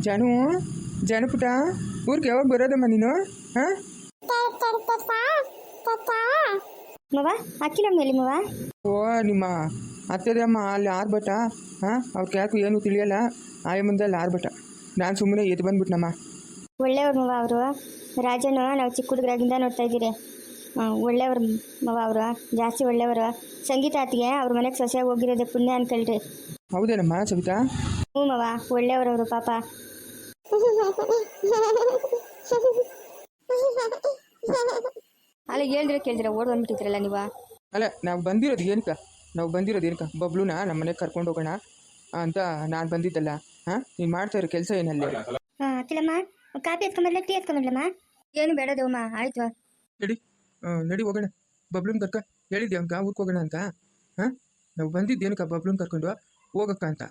ಜಾನು ಜನಪುಟ ಪುಟ ಊರಿಗೆ ಯಾವಾಗ ಬರೋದಮ್ಮ ನೀನು? ಹಾಂ? ಮವ ಅಕ್ಕಿಲ ಮೇಲೆ ಮವ. ಓ ನಿಮ್ಮ ಅಮ್ಮ ಅಲ್ಲಿ ಆರ್ಭಟ. ಹಾಂ? ಅವ್ರಿಗೆ ಯಾಕೆ ಏನು ತಿಳಿಯಲ್ಲ. ಆಯ ಮುಂದಲ್ಲಿ ಆರ್ಭಟ. ನಾನು ಸುಮ್ಮನೆ ಎದ್ದು ಬಂದ್ಬಿಟ್ನಮ್ಮ. ಒಳ್ಳೆಯವ್ರು ಮವ ಅವರು. ರಾಜನ ನಾವು ಚಿಕ್ಕ ಹುಡುಗರಾಗಿಂದ ನೋಡ್ತಾ ಇದ್ದೀರಿ. ಒಳ್ಳೆಯವ್ರು ಮವ ಅವರು. ಜಾಸ್ತಿ ಒಳ್ಳೆಯವರು. ಸಂಗೀತ ಆತಿಗೆ ಅವ್ರ ಮನೆಗೆ ಸೊಸೆಯಾಗಿ ಹೋಗಿರೋದೆ ಪುಣ್ಯ ಅನ್ಕೊಳ್ರಿ. ಹೌದೇನಮ್ಮ ಸವಿತಾ? ಹ್ಞೂ ಮವ ಒಳ್ಳೆಯವರವರು ಪಾಪ. ಅಲ್ಲ ಹೇಳಿದ್ರೆ ಕೇಳಿದ್ರೆ ಓಡ್ ಬಂದ್ಬಿಟ್ಟಿದ್ರಲ್ಲ ನೀವು? ಅಲ್ಲ ನಾವು ಬಂದಿರೋದು ಏನಕ್ಕ? ನಾವು ಬಂದಿರೋದು ಏನಕ್ಕ? ಬಬ್ಲುನ ನಮ್ಮ ಮನೆಗೆ ಕರ್ಕೊಂಡು ಹೋಗೋಣ ಅಂತ ನಾನು ಬಂದಿದ್ದಲ್ಲ. ಹಾಂ? ನೀನು ಮಾಡ್ತಾ ಇರೋ ಕೆಲಸ ಏನಲ್ಲಿ? ಹಾಂ ಅಕ್ಕಿಲಮ್ಮ ಕಾಪಿ ಎತ್ಕೊಂಬರ್ಲ ಟೀ ಎತ್ಕೊಂಬರ್ಲಮ್ಮ ಏನು ಬೇಡ ದೇವಮ್ಮ ಆಯ್ತು. ನಡಿ ಆ, ನಡಿ ಹೋಗೋಣ. ಬಬ್ಲುನ್ ಕರ್ಕ ಹೇಳಿದ್ದೆ ಅಂಕ? ಊರಿಗೆ ಹೋಗೋಣ ಅಂತ? ಹಾಂ? ನಾವು ಬಂದಿದ್ದೇನಕ್ಕ ಬಬ್ಲುನ್ ಕರ್ಕೊಂಡು? ಹೋಗಕ್ಕ ಅಂತ?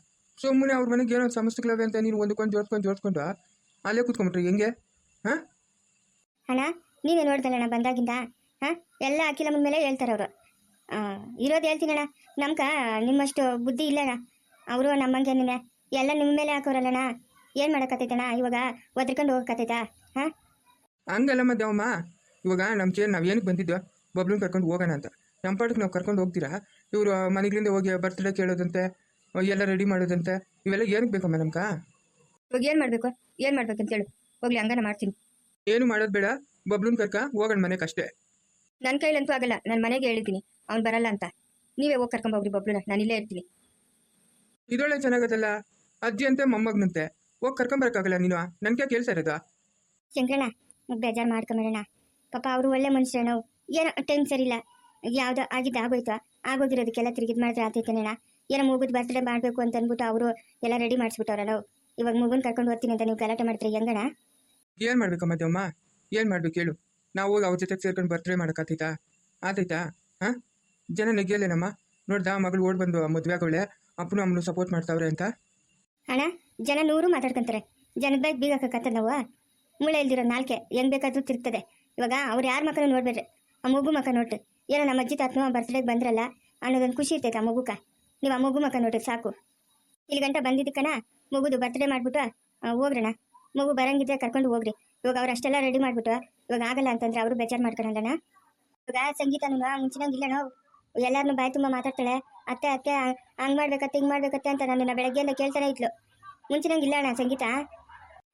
ಸುಮ್ಮನೆ ಅವ್ರ ಮನೆಗೆ ಏನೋ ಸಮಸ್ಯೆಗಳವೆ ಅಂತ ನೀನು ಒಂದಕ್ಕೊಂದು ಜೋಡ್ಸ್ಕೊಂಡು ಜೋಡ್ಸ್ಕೊಂಡು ಅಲ್ಲೇ ಕೂತ್ಕೊಂಬಿಟ್ರಿ ಹೆಂಗೆ? ಹಾಂ? ಅಣ್ಣ ನೀನೇ ನೋಡ್ದಲ್ಲಣ್ಣ ಬಂದಾಗಿಂದ? ಹಾಂ? ಎಲ್ಲ ನಮ್ಮ ಮೇಲೆ ಹೇಳ್ತಾರೆ ಅವರು. ಇರೋದು ಹೇಳ್ತೀನಿ ಅಣ್ಣ. ನಮ್ಗ ನಿಮ್ಮಷ್ಟು ಬುದ್ಧಿ ಇಲ್ಲಣ್ಣ ಅವರು ನಮ್ಮಂಗೇನೆ ಎಲ್ಲ ನಿಮ್ಮ ಮೇಲೆ ಹಾಕೋರಲ್ಲಣ್ಣ ಏನು ಮಾಡೋಕತ್ತೈತಣ್ಣ ಇವಾಗ ಒದ್ರಕೊಂಡು ಹೋಗಕತ್ತೈತಾ? ಹಾಂ? ಹಂಗಲ್ಲ ದೇವಮ್ಮ ಇವಾಗ ನಮ್ಮ ಚೇರ್ ನಾವು ಏನಕ್ಕೆ ಬಂದಿದ್ದೋ ಬಬ್ಲುನ್ ಕರ್ಕೊಂಡು ಹೋಗೋಣ ಅಂತ. ನಮ್ಮ ಪಾಟಕ್ಕೆ ನಾವು ಕರ್ಕೊಂಡು ಹೋಗ್ತೀರಾ? ಇವರು ಮನೆಗಳಿಂದ ಹೋಗಿ ಬರ್ತ್ಡೇ ಕೇಳೋದಂತೆ. ಎಲ್ಲ ರೆಡಿ ಮಾಡೋದಂತೆ. ಇವೆಲ್ಲ ಏನಕ್ಕೆ ಬೇಕಮ್ಮ ಕಾ ಇವಾಗ ಏನು ಮಾಡಬೇಕು? ಏನು ಮಾಡ್ಬೇಕಂತ ಹೇಳು. ಹೋಗ್ಲಿ ಹಂಗಾನ ಮಾಡ್ತೀನಿ. ಏನು ಮಾಡೋದು ಬೇಡ. ಬಬ್ಲೂನ್ ಕರ್ಕ ಹೋಗೋಣ ಮನೆಗೆ ಅಷ್ಟೇ. ನನ್ನ ಕೈಲಂತೂ ಆಗಲ್ಲ. ನಾನು ಮನೆಗೆ ಹೇಳಿದ್ದೀನಿ. ಅವ್ನು ಬರಲ್ಲ ಅಂತ. ನೀವೇ ಹೋಗಿ ಕರ್ಕೊಂಡು ಹೋಗ್ರಿ ಬಬ್ಲುನ. ನಾನು ಇಲ್ಲೇ ಇರ್ತೀನಿ. ಇದೊಳ್ಳೆ ಚೆನ್ನಾಗದಲ್ಲ ಅಜ್ಜಿ ಅಂತೆ ಮೊಮ್ಮಗನಂತೆ ಹೋಗಿ ಕರ್ಕೊಂಬರಕ್ಕಾಗಲ್ಲ ನೀನು? ನನಗೆ ಕೇಳ್ತಾ ಇರೋದು? ಶಂಕರಣ್ಣ ಬೇಜಾರು ಮಾಡ್ಕೊಂಬೇಡಣ್ಣ ಪಾಪ ಅವರು ಒಳ್ಳೆ ಮನುಷ್ಯರು ನಾವು. ಏನೋ ಟೈಮ್ ಸರಿಲ್ಲ ಯಾವುದೋ ಆಗಿದ್ದು ಆಗೋಯ್ತು ಆಗೋಗಿರೋದಕ್ಕೆಲ್ಲ ತಿರುಗಿದ್ ಮಾಡಿದ್ರೆ ಆತೈತೇನಣ್ಣ ಏನೋ ಮುಗಿದ್ ಬರ್ತ್ಡೇ ಮಾಡಬೇಕು ಅಂತ ಅಂದ್ಬಿಟ್ಟು ಅವರು ಎಲ್ಲ ರೆಡಿ ಮಾಡಿಸ್ಬಿಟ್ಟವ್ರಲ್ಲ. ಇವಾಗ ಮಗುನ್ ಕರ್ಕೊಂಡು ಹೋಗ್ತೀನಿ ಅಂತ ನೀವು ಗಲಾಟೆ ಮಾಡ್ತೀರಿ ಹೆಂಗಣ ಏನು ಮಾಡ್ಬೇಕಮ್ಮ ಅಮ್ಮ ಏನು ಮಾಡ್ಬೇಕು ಹೇಳು ನಾವು ಹೋಗಿ ಅವ್ರ ಜೊತೆ ಸೇರ್ಕೊಂಡು ಬರ್ತ್ಡೇ ಮಾಡೋಕ್ಕಾತೈತಾ ಆತೈತಾ? ಹಾಂ? ಜನ ನೆಗೆಯಲ್ಲೇನಮ್ಮ? ನೋಡ್ದಾ ಮಗಳು ಓಡ್ ಬಂದು ಮದುವೆ ಆಗೋಳೆ ಅಪ್ಪನು ಅಮ್ಮನು ಸಪೋರ್ಟ್ ಮಾಡ್ತಾವ್ರೆ ಅಂತ? ಅಣ್ಣ ಜನ ನೂರು ಮಾತಾಡ್ಕೊಂತಾರೆ. ಜನದ ಬೈಕ್ ಬೀಗ ಹಾಕತ್ತ ನಾವು ಮೂಳೆ ಇಲ್ದಿರೋ ನಾಲ್ಕೆ ಹೆಂಗ್ ಬೇಕಾದ್ರೂ ತಿರ್ತದೆ ಇವಾಗ ಅವ್ರು ಯಾರ ಮಕ್ಕಳು ನೋಡ್ಬೇಡ್ರಿ. ಆ ಮಗು ಮಕ್ಕ ನೋಡ್ರಿ. ಏನೋ ನಮ್ಮ ಅಜ್ಜಿ ತಾತನು ಬರ್ತ್ಡೇಗೆ ಬಂದ್ರಲ್ಲ ಅನ್ನೋದೊಂದು ಖುಷಿ ಇರ್ತೈತೆ ಆ ಮಗುಕ ನೀವು ಮಗು ಮಕ್ಕ ನೋಡ್ರಿ ಸಾಕು. ಇಲ್ಲಿ ಗಂಟ ಬಂದಿದ್ದಕ್ಕನ ಮಗುದು ಬರ್ತ್ಡೇ ಮಾಡ್ಬಿಟ್ಟು ಹೋಗ್ರಣ. ಮಗು ಬರಂಗಿದ್ರೆ ಕರ್ಕೊಂಡು ಹೋಗ್ರಿ. ಇವಾಗ ಅವ್ರು ಅಷ್ಟೆಲ್ಲ ರೆಡಿ ಮಾಡ್ಬಿಟ್ಟು, ಇವಾಗ ಆಗಲ್ಲ ಅಂತಂದ್ರೆ ಅವರು ಬೇಜಾರು ಮಾಡ್ಕೊಳಲ್ಲಣ್ಣ. ಇವಾಗ ಸಂಗೀತನೂ ಮುಂಚಿನಂಗಿಲ್ಲ ನಾವು ಎಲ್ಲಾರನ್ನೂ ಬಾಯಿ ತುಂಬ ಮಾತಾಡ್ತಾಳೆ. ಅತ್ತೆ ಅತ್ತೆ ಹಂಗ್- ಮಾಡ್ಬೇಕತ್ತೆ, ಹಿಂಗ್ ಮಾಡ್ಬೇಕತ್ತೆ ಅಂತ ನನ್ನ ಬೆಳಗ್ಗೆಯಿಂದ ಕೇಳ್ತಾನೆ ಇದ್ಲು. ಮುಂಚಿನಂಗಿಲ್ಲ ಅಣ್ಣ ಸಂಗೀತ.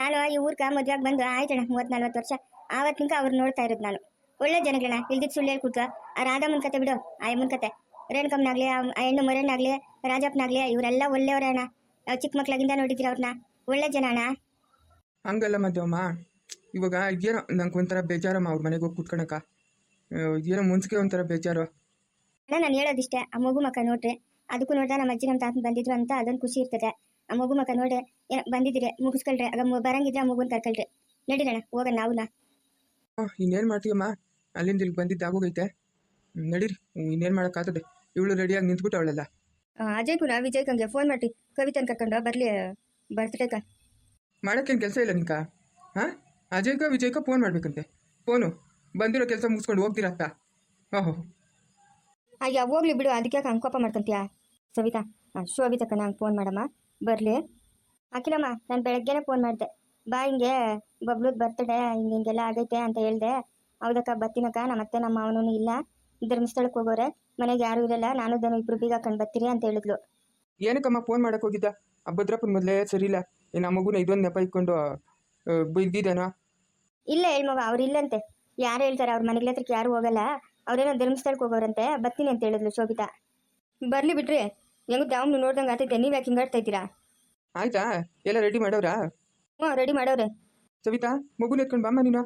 ನಾನು ಈ ಊರ್ಗ ಮದ್ವೆಗ್ ಬಂದು ಆಯ್ತಣ್ಣ ಮೂವತ್ ನಲ್ವತ್ತು ವರ್ಷ. ಆವತ್ತಿನ ಅವ್ರು ನೋಡ್ತಾ ಇರೋದು ನಾನು. ಒಳ್ಳೆ ಜನಗಳಣ್ಣ. ಇಲ್ದಿದ್ ಸುಳ್ಳು ಹೇಳ್ ಕೂತ ಆ ರಾಧಮ್ಮನ ಕತೆ ಬಿಡು ಆಯ್ ಮುನ್ಕತೆ ಕತೆ. ರೇಣುಕಮ್ಮನಾಗ್ಲಿ ಆ ಹೆಣ್ಣು ಮರಣ್ಣಾಗ್ಲಿ ರಾಜಪ್ಪನಾಗ್ಲಿ ಇವರೆಲ್ಲ ಒಳ್ಳೆಯವರೇ ಅಣ್ಣ. ನಾವು ಚಿಕ್ಕ ಮಕ್ಳಾಗಿಂದ ನೋಡಿದ್ರಿ ಅವ್ರನ್ನ? ಒಳ್ಳೆ ಜನ ಅಣ್ಣ. ಹಂಗಲ್ಲ ಮಧ್ಯಮ್ಮ. ಇವಾಗ ಏನೋ ನಂಗೆ ಒಂಥರ ಬೇಜಾರಮ್ಮ ಅವ್ರ ಮನೆಗೆ ಹೋಗಿ ಕುತ್ಕೊಳಕ. ಏನೋ ಮುನ್ಸಿಗೆ ಒಂಥರ ಬೇಜಾರು. ಅಣ್ಣ ನಾನು ಹೇಳೋದಿಷ್ಟೇ. ಆ ಮಗು ಮಕ್ಕ ನೋಡ್ರಿ. ಅದಕ್ಕೂ ನೋಡ್ದೆ ನಮ್ಮ ಅಜ್ಜಿ ನಮ್ಮ ತಾತನ ಬಂದಿದ್ರು ಅಂತ ಅದೊಂದು ಖುಷಿ ಇರ್ತದೆ. ಆ ಮಗು ಮಕ್ಕ ನೋಡ್ರಿ ಏನೋ ಬಂದಿದ್ದೀರಿ ಮುಗಿಸ್ಕೊಳ್ರಿ. ಆಗ ಮು- ಬರಂಗಿದ್ರೆ ಆ ಮಗುನ ಕರ್ಕೊಳ್ರಿ. ನಡೀರಣ ಹೋಗೋಣ ನಾವುನ? ಇನ್ನೇನು ಮಾಡ್ತೀವಮ್ಮ ಅಲ್ಲಿಂದ ಇಲ್ಲಿ ಬಂದಿದ್ದು ಆಗೋಗೈತೆ. ಹ್ಮ್, ನಡೀರಿ ಇನ್ನೇನು ಮಾಡೋಕ್ಕಾಗ್ತದೆ ಇವಳು ರೆಡಿಯಾಗಿ ನಿಂತ್ಬಿಟ್ಟು ಅವಳಲ್ಲ. ಅಜಯ್ ಕೂಡ ವಿಜಯ್ ಕಂಗೆ ಫೋನ್ ಮಾಡಿ ಕವಿತನ್ ಕರ್ಕೊಂಡು ಬರ್ಲಿ ಬರ್ತ್ಡೇಕ ಮಾಡೋಕ್ಕೇನು ಕೆಲಸ ಇಲ್ಲ ನಿಂಕ ಹಾಂ? ಅಜಯ್ಕ ವಿಜಯ್ಕ ಫೋನ್ ಮಾಡ್ಬೇಕಂತೆ. ಫೋನು ಬಂದಿರೋ ಕೆಲಸ ಮುಗಿಸ್ಕೊಂಡು ಹೋಗ್ತೀರತ್ತ ಓಹೋ. ಅಯ್ಯ ಹೋಗ್ಲಿ ಬಿಡು ಅದಕ್ಕೆ ಹಂಗೆ ಕೋಪ ಮಾಡ್ಕೊಂತೀಯ? ಸವಿತಾ ಹಾಂ ಶೋಭಿತಕ್ಕ ನಂಗೆ ಫೋನ್ ಮಾಡಮ್ಮ. ಬರಲಿ. ಅಖಿಲಮ್ಮ ನಾನು ಬೆಳಗ್ಗೆನೇ ಫೋನ್ ಮಾಡಿದೆ. ಬಾ ಹಿಂಗೆ ಬಬ್ಲೂದ್ ಬರ್ತಡೆ ಹಿಂಗೆ ಹಿಂಗೆಲ್ಲ ಆಗೈತೆ ಅಂತ ಹೇಳ್ದೆ. ಹೌದಕ್ಕ ಬರ್ತೀನಕ್ಕ ನಮ್ಮ ಅತ್ತೆ ನಮ್ಮ ಅವನೂ ಇಲ್ಲ. ಧರ್ಮಸ್ಥಳಕ್ಕೆ ಹೋಗೋರೆ. ಮನೆಗೆ ಯಾರು ಇರಲ್ಲ. ನಾನು ದನು ಇಬ್ರು ಬೀಗ ಕಂಡು ಬರ್ತೀರಿ ಅಂತ ಹೇಳಿದ್ಲು. ಏನಕ್ಕಮ್ಮ ಫೋನ್ ಮಾಡಕ್ಕೆ ಹೋಗಿದ್ದ? ಆ ಭದ್ರಪ್ಪನ ಮೊದಲೇ ಸರಿ ಇಲ್ಲ ಏನು ಆ ಮಗುನ ಇದೊಂದು ನೆಪ ಇಟ್ಕೊಂಡು ಬಿದ್ದಿದ್ದಾನ ಇಲ್ಲ ಹೇಳ್ಮವ ಅವ್ರು ಇಲ್ಲಂತೆ. ಯಾರು ಹೇಳ್ತಾರೆ? ಅವ್ರ ಮನೆಗಳ ಹತ್ರಕ್ಕೆ ಯಾರು ಹೋಗಲ್ಲ. ಅವ್ರೇನೋ ಧರ್ಮಸ್ಥಳಕ್ಕೆ ಹೋಗೋರಂತೆ. ಬರ್ತೀನಿ ಅಂತ ಹೇಳಿದ್ಲು ಶೋಭಿತಾ. ಬರಲಿ ಬಿಡ್ರಿ. ಹೆಂಗು ದಾವ್ನು ನೋಡ್ದಂಗೆ ಆತೈತೆ. ನೀವು ಯಾಕೆ ಹಿಂಗಾಡ್ತಾ ಇದ್ದೀರಾ? ಆಯ್ತಾ? ಎಲ್ಲ ರೆಡಿ ಮಾಡೋರಾ ಹ್ಞೂ ರೆಡಿ ಮಾಡವ್ರೆ. ಸವಿತಾ ಮಗುನ ಎತ್ಕೊಂಡು ಬಾಮ್ಮ ನೀನು.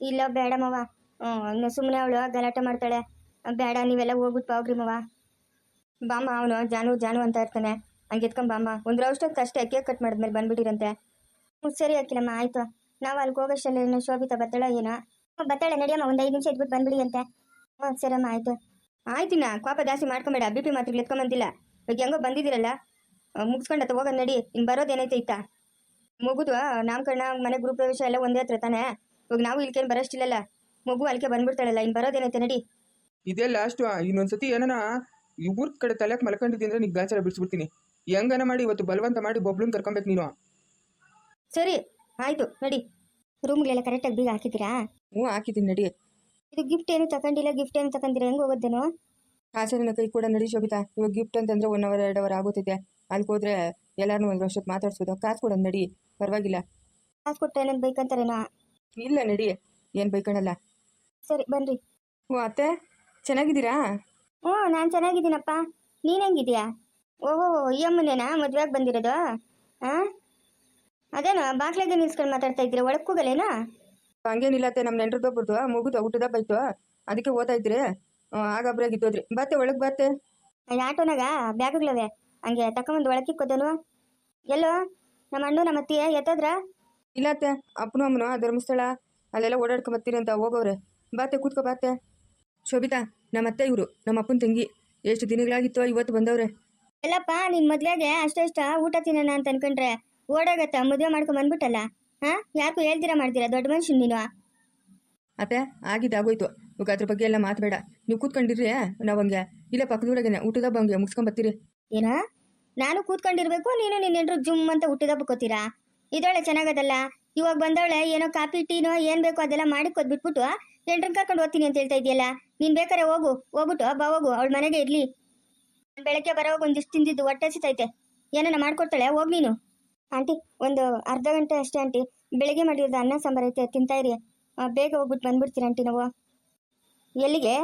ಇಲ್ಲ ಬೇಡ ಮವ ಹ್ಞೂ ಸುಮ್ಮನೆ ಅವಳು ಗಲಾಟೆ ಮಾಡ್ತಾಳೆ. ಬೇಡ, ನೀವೆಲ್ಲ ಹೋಗ್ಬಿಟ್ಟು ಮವ ಬಾಮ್ಮ, ಅವನು ಜಾನು ಜಾನು ಅಂತ ಇರ್ತಾನೆ. ಹಂಗೆ ಎತ್ಕೊಂಡ್ ಬಾಮ್ಮ. ಒಂದು ರೌಷ್ಟಕ್ಕೆ ಅಷ್ಟೇ ಕೇಕ್ ಕಟ್ ಮಾಡಿದ್ಮೇಲೆ ಬಂದ್ಬಿಟ್ಟಿರಂತೆ. ಹ್ಞೂ ಸರಿ ಹಾಕಿಲ್ಲಮ್ಮ ಆಯ್ತು. ನಾವು ಅಲ್ಲಿಗೆ ಹೋಗೋಷ್ಟಲ್ಲಿ ಶೋಭಿತಾ, ಬತ್ತಳ ಏನೋ? ಬತ್ತಾಳೆ, ನಡಿಯಮ್ಮ, ಒಂದು ಐದು ನಿಮಿಷ ಇದ್ಬಿಟ್ಟು ಬಂದ್ಬಿಡಿ ಅಂತೆ ಹ್ಞೂ ಅಮ್ಮ ಆಯ್ತು ಆಯ್ತಿನ ಕೋಪ ಜಾಸ್ತಿ ಮಾಡ್ಕೊಂಬೇಡ. ಬಿ ಪಿ ಮಾತ್ರ ಎತ್ಕೊಂಬಂದಿಲ್ಲ. ಇವಾಗ ಹೆಂಗೋ ಬಂದಿದ್ದೀರಲ್ಲ? ಮುಗಿಸ್ಕೊಂಡ ಹೋಗೋದು ನಡಿ. ಇನ್ನು ಬರೋದೇನೈತೆ ಇತ್ತ? ಮಗುದು ನಾಮಕರಣ, ಮನೆ ಗೃಹ ಪ್ರವೇಶ ಎಲ್ಲ ಒಂದೇ ಹತ್ರ ತಾನೆ? ಇವಾಗ ನಾವು ಇಲ್ಕೇನು ಬರೋಷ್ಟಿಲ್ಲಲ್ಲ. ಮಗು ಅಲ್ಲಿಗೆ ಬಂದ್ಬಿಡ್ತಾಳಲ್ಲ. ಇನ್ನು ಬರೋದೇನೈತೆ ನಡಿ. ಇದೇ ಲಾಸ್ಟು ಇನ್ನೊಂದ್ಸತಿ ಏನನ ಇವ್ರ ಕಡೆ ತಲೆಗೆ ಮಲ್ಕೊಂಡಿದ್ದೀನಿ ಅಂದ್ರೆ ನೀವು ಗಾಚಾರ ಬಿಡಿಸ್ಬಿಡ್ತೀನಿ. ಹೆಂಗನ ಮಾಡಿ ಇವತ್ತು ಬಲವಂತ ಮಾಡಿ ಬಬ್ಲುನ್ ಕರ್ಕೊಬೇಕು ನೀನು? ಸರಿ ಆಯಿತು ನಡಿ. ರೂಮ್ಗೆಲ್ಲ ಕರೆಕ್ಟಾಗಿ ಬೀಗ ಹಾಕಿದ್ದೀರಾ? ಹ್ಞೂ ಹಾಕಿದ್ದೀನಿ ನಡಿ. ಇದು ಗಿಫ್ಟ್ ಏನು ತಗೊಂಡಿಲ್ಲ ಗಿಫ್ಟ್ ಏನು ತಗೊಂಡಿರ ಹೆಂಗೆ ಹೋಗೋದೇನೋ? ನನ್ನ ಕೈ ಕೂಡ ನಡಿ ಶೋಭಿತಾ. ಇವಾಗ ಗಿಫ್ಟ್ ಅಂತಂದ್ರೆ ಒನ್ ಅವರ್ ಎರಡು ಅವರ್ ಆಗುತ್ತಿದೆ ಅಲ್ಲಿ ಹೋದ್ರೆ ಎಲ್ಲಾರು ಒಂದು ವರ್ಷದ ಮಾತಾಡ್ಸೋದು. ಕಾಸು ಕೂಡ ನಡಿ. ಪರವಾಗಿಲ್ಲ. ಕಾಸು ಕೊಟ್ಟರೆ ಬೈಕ್ ಅಂತಾರೇನಾ ಇಲ್ಲ ನಡಿ. ಏನು ಅಣ್ಣಲ್ಲ ಸರಿ ಬನ್ರಿ. ಹ್ಞೂ ಅತ್ತೆ? ಚೆನ್ನಾಗಿದ್ದೀರಾ? ಓ ನಾನು ಚೆನ್ನಾಗಿದ್ದೀನಪ್ಪ. ನೀನು ಹೆಂಗಿದ್ಯಾ ಓಹೋ ಈ ಅಮ್ಮನೇನಾ? ಮದುವೆಗೆ ಬಂದಿರೋದು? ಹಾಂ ಅದೇನೋ ಬಾಗ್ಲಾಗೆ ನಿಲ್ಸ್ಕೊಂಡು ಮಾತಾಡ್ತಾ ಇದ್ದೀರಾ? ಒಳಗೆ ಕೂಗಲೇನಾ? ಹಂಗೇನಿಲ್ಲ ಅತ್ತೆ ನಮ್ಮ ಬರ್ದು. ಮುಗಿದು ಊಟದ ಬೈತು. ಅದಕ್ಕೆ ಓದ್ತಾ ಇದ್ರೆ. ಆಗಬ್ರಾಗಿ ಇದ್ದೋದ್ರಿ ಬಾತೆ ಒಳಗೆ ಬಾತೆ ಆಟೋನಾಗ? ಬ್ಯಾಗ್ಗಳವೆ? ಹಂಗೆ ತಕೊಂಬಂದು ಒಳಕ್ಕೆ ಕೊದ್ದನು ಎಲ್ಲೋ ನಮ್ಮ ಅಣ್ಣ ನಮ್ಮ ಅತ್ತಿಯ ಎತ್ತದ್ರ? ಇಲ್ಲ ಅತ್ತೆ ಅಪ್ಪನು ಅಮ್ಮನು ಧರ್ಮಸ್ಥಳ ಅಲ್ಲೆಲ್ಲ ಓಡಾಡ್ಕೊಂಡ್ ಬರ್ತೀರಿ ಅಂತ ಹೋಗೋರೆ ಬಾತೆ ಕೂತ್ಕೊ ಬಾತೆ ಶೋಭಿತಾ ನಮ್ಮ ಅತ್ತೆ ಇವರು ನಮ್ಮ ಅಪ್ಪನ ತಂಗಿ. ಎಷ್ಟು ದಿನಗಳಾಗಿತ್ತು ಇವತ್ತು ಬಂದವ್ರೆ. ಎಲ್ಲಪ್ಪ ನಿನ್ ಮದ್ವೆಗೆ ಅಷ್ಟಷ್ಟ ಊಟ ತಿನ್ನೋಣ ಅಂತ ಅನ್ಕೊಂಡ್ರೆ ಓಡಾಗತ್ತ? ಮದ್ವೆ ಮಾಡ್ಕೊಂಡ್ ಬಂದ್ಬಿಟ್ಟಲ್ಲ? ಹಾ? ಯಾಕೂ ಹೇಳ್ತೀರಾ ಮಾಡ್ತೀರಾ ದೊಡ್ಡ ಮನುಷ್ಯನ್ ನೀನು? ಅತ್ತೆ ಆಗಿದ್ದಾಗೋಯ್ತು ಇವಾಗ ಅದ್ರ ಬಗ್ಗೆ ಎಲ್ಲ ಮಾತಬೇಡ. ನೀವು ಕೂತ್ಕೊಂಡಿರ್ರಿ ನಾವು ಹಂಗೆ. ಇಲ್ಲ ಊಟದ ಹಂಗೆ ಮುಗಿಸ್ಕೊಂಡ್ ಬರ್ತೀರಿ. ಏನ? ನಾನು ಕೂತ್ಕೊಂಡಿರ್ಬೇಕು ನೀನು ನಿನ್ನೆಂಟ್ರು ಜುಮ್ ಅಂತ ಹುಟ್ಟಿದ ಬಕ್ಕೋತೀರಾ ಇದೊಳ್ಳೆ ಚೆನ್ನಾಗದಲ್ಲ? ಇವಾಗ ಬಂದವಳೆ ಏನೋ ಕಾಫಿ ಟೀನೋ ಏನ್ ಬೇಕೋ ಅದೆಲ್ಲ ಮಾಡಿ ಕೊದ್ಬಿಟ್ಬಿಟ್ಟು ಎಂಟ್ರನ್ ಕರ್ಕೊಂಡು ಹೋಗ್ತೀನಿ ಅಂತ ಹೇಳ್ತಾ ಇದೆಯಲ್ಲ? ನೀನ್ ಬೇಕಾರೆ ಹೋಗು. ಹೋಗ್ಬಿಟ್ಟು ಬಾ ಹೋಗು. ಅವಳ ಮನೆಗೆ ಇರ್ಲಿ. ಬೆಳಗ್ಗೆ ಬರೋವಾಗ ಒಂದಿಷ್ಟು ತಿಂದಿದ್ದು ಹೊಟ್ಟೆ ಹಸಿತೈತೆ. ಏನನ್ನ ಮಾಡ್ಕೊಡ್ತಾಳೆ? ಹೋಗ್ ನೀನು. ಆಂಟಿ, ಒಂದು ಅರ್ಧ ಗಂಟೆ ಅಷ್ಟೇ ಆಂಟಿ. ಬೆಳಿಗ್ಗೆ ಮಾಡಿರೋದು ಅನ್ನ ಸಾಂಬಾರ್ ಐತೆ, ತಿಂತಾ ಇರಿ. ಬೇಗ ಹೋಗ್ಬಿಟ್ಟು ಬಂದ್ಬಿಡ್ತೀರ ಆಂಟಿ ನಾವು? ಎಲ್ಲಿಗೆ?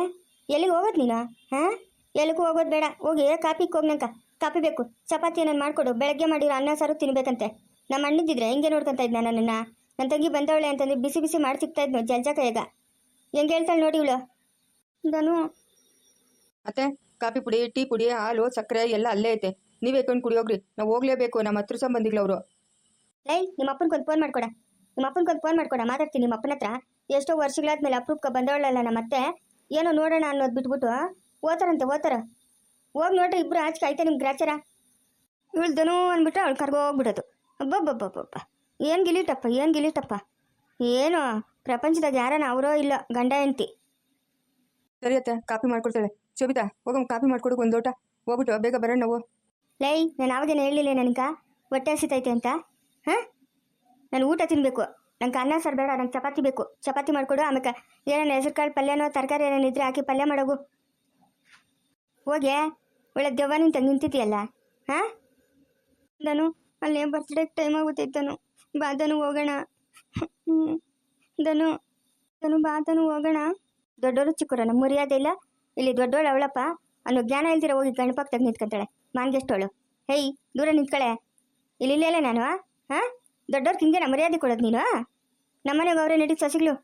ಎಲ್ಲಿಗೆ ಹೋಗೋದು ನೀನು? ಹಾಂ? ಎಲ್ಲಿಗೂ ಹೋಗೋದು ಬೇಡ. ಹೋಗಿ ಕಾಪಿಗೆ ಹೋಗ್ನಂಕ. ಕಾಪಿ ಬೇಕು. ಚಪಾತಿ ಏನಾರು ಮಾಡಿಕೊಡು. ಬೆಳಗ್ಗೆ ಮಾಡಿರೋ ಅನ್ನ ಸಾರು ತಿನ್ಬೇಕಂತೆ. ನಮ್ಮ ಅಣ್ಣಿದ್ದಿದ್ರೆ ಹೆಂಗೆ ನೋಡ್ಕೊಂತ ಇದ್ನ ನನ್ನನ್ನು? ನನ್ನ ತಂಗಿ ಬಂದವಳೆ ಅಂತಂದ್ರೆ ಬಿಸಿ ಬಿಸಿ ಮಾಡಿ ಸಿಗ್ತಾ ಇದ್ನು ಜಲ್ಜಾಕ ಈಗ ಹೆಂಗೆ ಹೇಳ್ತಾಳೆ ನೋಡಿ ಇವಳು? ನಾನು ಮತ್ತೆ ಕಾಫಿ ಪುಡಿ ಟೀ ಪುಡಿ ಹಾಲು ಸಕ್ಕರೆ ಎಲ್ಲ ಅಲ್ಲೇ ಐತೆ. ನೀವೇ ಕೊಂಡು ಕುಡಿಯೋಗ್ರಿ. ನಾವು ಹೋಗ್ಲೇಬೇಕು ನಮ್ಮ ಹತ್ರ ಸಂಬಂಧಿಗಳವರು. ಲೈ ನಿಮ್ಮ ಅಪ್ಪನ್ಗೊಂದು ಫೋನ್ ಮಾಡ್ಕೊಡ. ನಿಮ್ಮ ಅಪ್ಪನ್ಗೊಂದು ಫೋನ್ ಮಾಡ್ಕೊಡ ಮಾತಾಡ್ತೀನಿ ನಿಮ್ಮ ಅಪ್ಪನ ಹತ್ರ. ಎಷ್ಟೋ ವರ್ಷಗಳಾದ್ಮೇಲೆ ಅಪ್ರೂಪಕ್ಕೆ ಬಂದವಳಲ್ಲ ನಮ್ಮ ಮತ್ತೆ ಏನೋ ನೋಡೋಣ ಅನ್ನೋದು ಬಿಟ್ಬಿಟ್ಟು ಓತಾರಂತೆ ಓತಾರ ಹೋಗಿ ನೋಡ್ರಿ ಇಬ್ರು ಆಚೆ ಕಾಯ್ತಾ ನಿಮ್ಗೆ ಗ್ರಾಚಾರ. ಧನು ಅಂದ್ಬಿಟ್ಟು ಅವಳು ಕರ್ಗೋಗ್ಬಿಡೋದು ಅಬ್ಬಬ್ಬಬ್ಬಬ್ಬ. ಏನು ಗಿಲೀಟಪ್ಪ ಏನು ಗಿಲೀಟಪ್ಪ. ಏನು ಪ್ರಪಂಚದಾಗ ಯಾರನ ಅವರೋ ಇಲ್ಲ ಗಂಡ ಹೆಂಡ್ತಿ. ಸರಿ ಅತ್ತೆ, ಕಾಫಿ ಮಾಡ್ಕೊಡ್ತಾಳೆ. ಶೋಭಿತಾ, ಹೋಗಮ್ಮ, ಕಾಫಿ ಮಾಡ್ಕೊಡಕ್ಕೆ ಒಂದು ಲೋಟ. ಹೋಗ್ಬಿಟ್ಟು, ಬೇಗ ಬರೋಣ ನಾವು. ಲೈ, ನಾನು ಆವಾಗೇನು ಹೇಳಲಿಲ್ಲ ನನಗೆ. ಹೊಟ್ಟೆ ಹಸಿತೈತೆ ಅಂತ. ಹಾಂ? ನಾನು ಊಟ ತಿನ್ನಬೇಕು ನಂಗೆ ಅನ್ನ, ಸಾರು ಬೇಡ, ನಂಗೆ ಚಪಾತಿ ಬೇಕು. ಚಪಾತಿ ಮಾಡಿಕೊಡು ಆಮೇಲೆ ಏನೇನು ಹೆಸರು ಕಾಳು ಪಲ್ಯನೋ, ತರಕಾರಿ ಏನೇನು ಇದ್ರೆ ಹಾಕಿ ಪಲ್ಯ ಮಾಡೋಗು. ಹೋಗೆ. ಒಳ್ಳೆ ದೆವ್ವ ನಿಂತ ನಿಂತಿದೆಯಲ್ಲ? ಹಾಂ? ನಾನು ಅಲ್ಲಿ ಬರ್ತ್ಡೇ ಟೈಮ್ ಆಗುತ್ತೈತನು ಬಾದನು, ಹೋಗೋಣ. ಹ್ಮ್. ದನು ದನು ಬಾ ದನು ಹೋಗೋಣ. ದೊಡ್ಡೋರು ಚಿಕ್ಕವರು ನಮ್ಮ ಮರ್ಯಾದೆ ಇಲ್ಲ. ಇಲ್ಲಿ ದೊಡ್ಡವಳು ಅವಳಪ್ಪ. ಅನ್ನೋ ಜ್ಞಾನ ಇಲ್ದಿರ ಹೋಗಿ ಗಣಪಕ್ತಾಗ ನಿಂತ್ಕೊಂತಾಳೆ. ಮಾನ್ಗೆಷ್ಟೋಳು. ಹೇಯ್ ದೂರ ನಿಂತ್ಕಳೆ. ಇಲ್ಲಿ ಇಲ್ಲ ನಾನು ಹಾಂ? ದೊಡ್ಡವ್ರಿಗೆ ಹಿಂಗೆ ಮರ್ಯಾದೆ ಕೊಡೋದು ನೀನು? ನಮ್ಮನೆಗೆ ಅವರೇ ನಡೀತು ಸಸಿಗಳು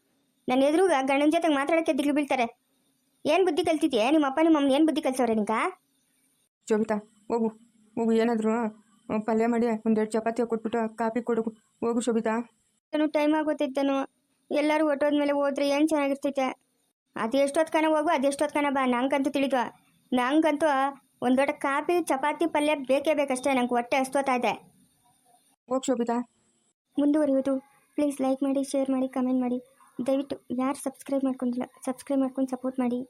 ನನ್ನ ಎದುರುಗ ಗಂಡನ ಜೊತೆಗೆ ಮಾತಾಡೋಕ್ಕೆ ದಿಗ್ಲು ಬೀಳ್ತಾರೆ. ಏನು ಬುದ್ಧಿ ಕಲ್ತಿದ್ಯಾ? ನಿಮ್ಮ ಅಪ್ಪ ನಿಮ್ಮ ಅಮ್ಮ ಏನು ಬುದ್ಧಿ ಕಲ್ಸವ್ರೆ ನಿಂಗ? ಶೋಭಿತಾ ಹೋಗು. ಹೋಗು ಏನಾದರೂ ಪಲ್ಯ ಮಾಡಿ ಒಂದೆರಡು ಚಪಾತಿ ಕೊಟ್ಬಿಟ್ಟು ಕಾಫಿ ಕೊಡು. ಹೋಗು ಶೋಭಿತಾ ಟೈಮ್ ಆಗೋತಿದ್ದನು ಎಲ್ಲರೂ ಹೊಟ್ಟೋದ್ಮೇಲೆ ಹೋದ್ರೆ ಏನು ಚೆನ್ನಾಗಿರ್ತೈತೆ? ಅದು ಎಷ್ಟೊತ್ಕನ ಹೋಗು ಅದು ಎಷ್ಟೊತ್ಕನ ಬಾ. ನಂಗಂತೂ ತಿಳಿದು ನಂಗಂತೂ ಒಂದು ದೊಡ್ಡ ಕಾಫಿ ಚಪಾತಿ ಪಲ್ಯ ಬೇಕೇ ಬೇಕಷ್ಟೇ. ನಂಗೆ ಹೊಟ್ಟೆ ಅಷ್ಟೊತ್ತಾ ಇದೆ ಹೋಗಿ ಶೋಭಿತಾ. ಮುಂದುವರಿಯೋದು ಪ್ಲೀಸ್ ಲೈಕ್ ಮಾಡಿ ಶೇರ್ ಮಾಡಿ ಕಮೆಂಟ್ ಮಾಡಿ. ದಯವಿಟ್ಟು ಯಾರು ಸಬ್ಸ್ಕ್ರೈಬ್ ಮಾಡ್ಕೊಂಡಿಲ್ಲ ಸಬ್ಸ್ಕ್ರೈಬ್ ಮಾಡ್ಕೊಂಡು ಸಪೋರ್ಟ್ ಮಾಡಿ.